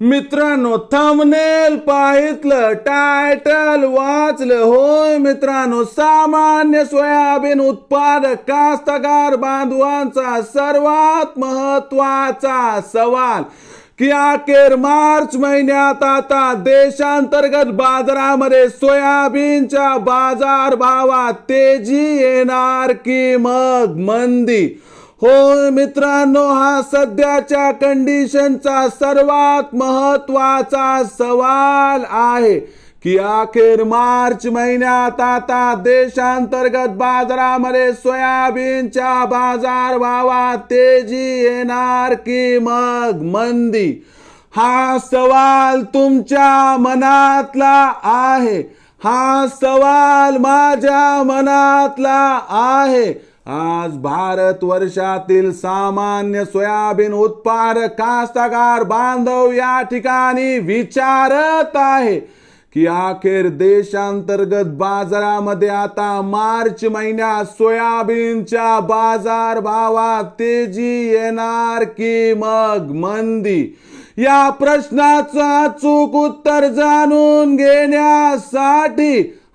मित्रांनो thumbnail पाहितलं title वाचलं. होय मित्रांनो सामान्य सोयाबीन उत्पादक कास्तकार बांधवांचा सर्वात महत्त्वाचा सवाल की अखेर मार्च महिन्यात आता देशांतर्गत बाजारामध्ये सोयाबीनच्या बाजार भावात तेजी येणार की मग मंदी? होय मित्रांनो हा सध्याच्या कंडिशनचा सर्वात महत्त्वाचा सवाल आहे की अखेर मार्च महिन्यात आता देशांतर्गत बाजारामध्ये सोयाबीनच्या बाजार भावात तेजी येणार की मग मंदी? हा सवाल तुमच्या मनातला आहे. हा सवाल माझ्या मनातला आहे. आज भारत वर्षातील सामान्य सोयाबीन उत्पादक कास्तकार बांधव या ठिकाणी विचारत आहे की अखेर देशांतर्गत बाजारामध्ये आता मार्च महिन्यात सोयाबीनच्या बाजार भावात तेजी येणार की मग मंदी? या प्रश्नाचं अचूक उत्तर जाणून घेण्यासाठी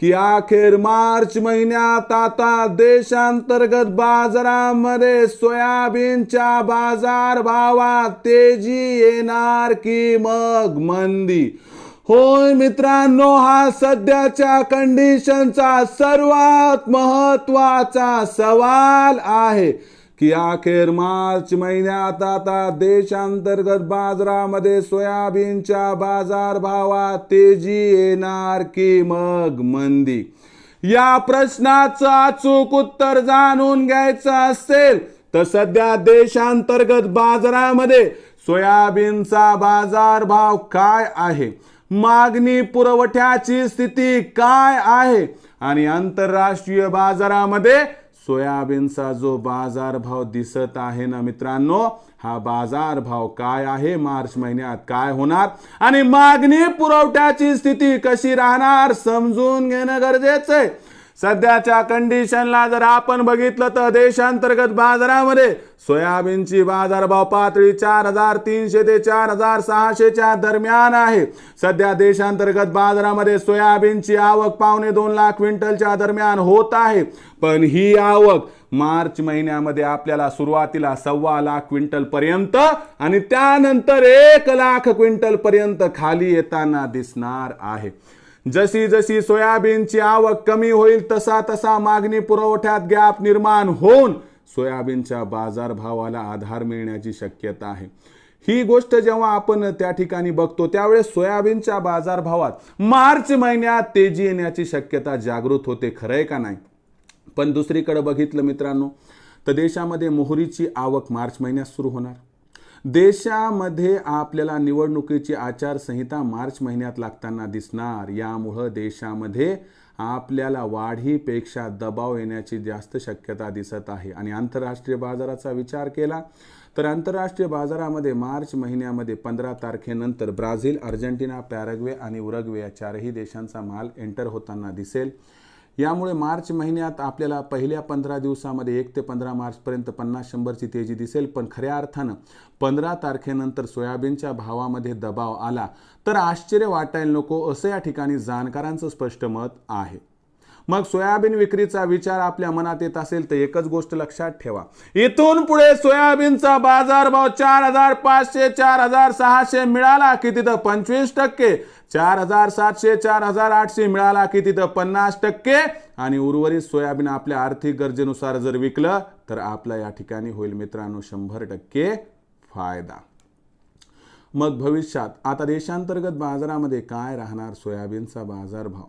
की अखेर मार्च महिन्यात आता देशांतर्गत बाजारामध्ये सोयाबीनच्या बाजार भावात तेजी येणार की मग मंदी? होय मित्रांनो हा सध्याच्या कंडिशनचा सर्वात महत्त्वाचा सवाल आहे. की अखेर मार्च महिन्यात आता देशांतर्गत बाजारामध्ये सोयाबीनच्या बाजार भावात तेजी येणार की मग मंदी? या प्रश्नाचं अचूक उत्तर जाणून घ्यायचं असेल तर सध्या देशांतर्गत बाजारामध्ये सोयाबीनचा बाजार भाव काय आहे? मागणी पुरवठ्याची स्थिती काय आहे? आणि आंतरराष्ट्रीय बाजारामध्ये सोयाबीनचा जो बाजारभाव दिसत आहे ना मित्रांनो हा बाजारभाव काय आहे? मार्च महिन्यात काय होणार? आणि मागणी पुरवठ्याची स्थिती कशी राहणार? समजून घेणं गरजेचं आहे. सध्याच्या कंडिशनला जर आपण बघितलं तर देशांतर्गत बाजारामध्ये सोयाबीनची बाजारभाव पातळी चार हजार तीनशे ते चार हजार सहाशेच्या दरम्यान आहे. सध्या देशांतर्गत बाजारामध्ये सोयाबीनची आवक पावणे दोन लाख क्विंटलच्या दरम्यान होत आहे. पण ही आवक मार्च महिन्यामध्ये आपल्याला सुरुवातीला सव्वा लाख क्विंटल पर्यंत आणि त्यानंतर एक लाख क्विंटल पर्यंत खाली येताना दिसणार आहे. जशी जशी सोयाबीनची आवक कमी होईल तसा तसा मागणी पुरवठ्यात गॅप निर्माण होऊन सोयाबीनच्या बाजारभावाला आधार मिळण्याची शक्यता आहे. ही गोष्ट जेव्हा आपण त्या ठिकाणी बघतो त्यावेळेस सोयाबीनच्या बाजारभावात मार्च महिन्यात तेजी येण्याची शक्यता जागृत होते खरंय का नाही? पण दुसरीकडे बघितलं मित्रांनो तर देशामध्ये मोहरीची आवक मार्च महिन्यात सुरू होणार. देशामध्ये आपल्याला निवडणुकीची आचारसंहिता मार्च महिन्यात लागताना दिसणार. यामुळं देशामध्ये आपल्याला वाढीपेक्षा दबाव येण्याची जास्त शक्यता दिसत आहे. आणि आंतरराष्ट्रीय बाजाराचा विचार केला तर आंतरराष्ट्रीय बाजारामध्ये मार्च महिन्यामध्ये पंधरा तारखेनंतर ब्राझील अर्जेंटिना पॅरग्वे आणि उरग्वे या चारही देशांचा माल एंटर होताना दिसेल. यामुळे मार्च महिन्यात आपल्याला पहिल्या पंधरा दिवसामध्ये एक ते पंधरा मार्चपर्यंत पन्नास शंभरची तेजी दिसेल. पण खऱ्या अर्थानं पंधरा तारखेनंतर सोयाबीनच्या भावामध्ये दबाव आला. तर आश्चर्य वाटायला नको असं या ठिकाणी जाणकारांचं स्पष्ट मत आहे. मग सोयाबीन विक्रीचा विचार आपल्या मनात येत असेल तर एकच गोष्ट लक्षात ठेवा. इथून पुढे सोयाबीनचा बाजारभाव चार हजार पाचशे चार हजार सहाशे मिळाला की तिथं पंचवीस टक्के. चार हजार सातशे चार हजार आठशे मिळाला की तिथं पन्नास टक्के. आणि उर्वरित सोयाबीन आपल्या आर्थिक गरजेनुसार जर विकलं तर आपला या ठिकाणी होईल मित्रांनो शंभर टक्के फायदा. मग भविष्यात आता देशांतर्गत बाजारामध्ये काय राहणार सोयाबीनचा बाजारभाव?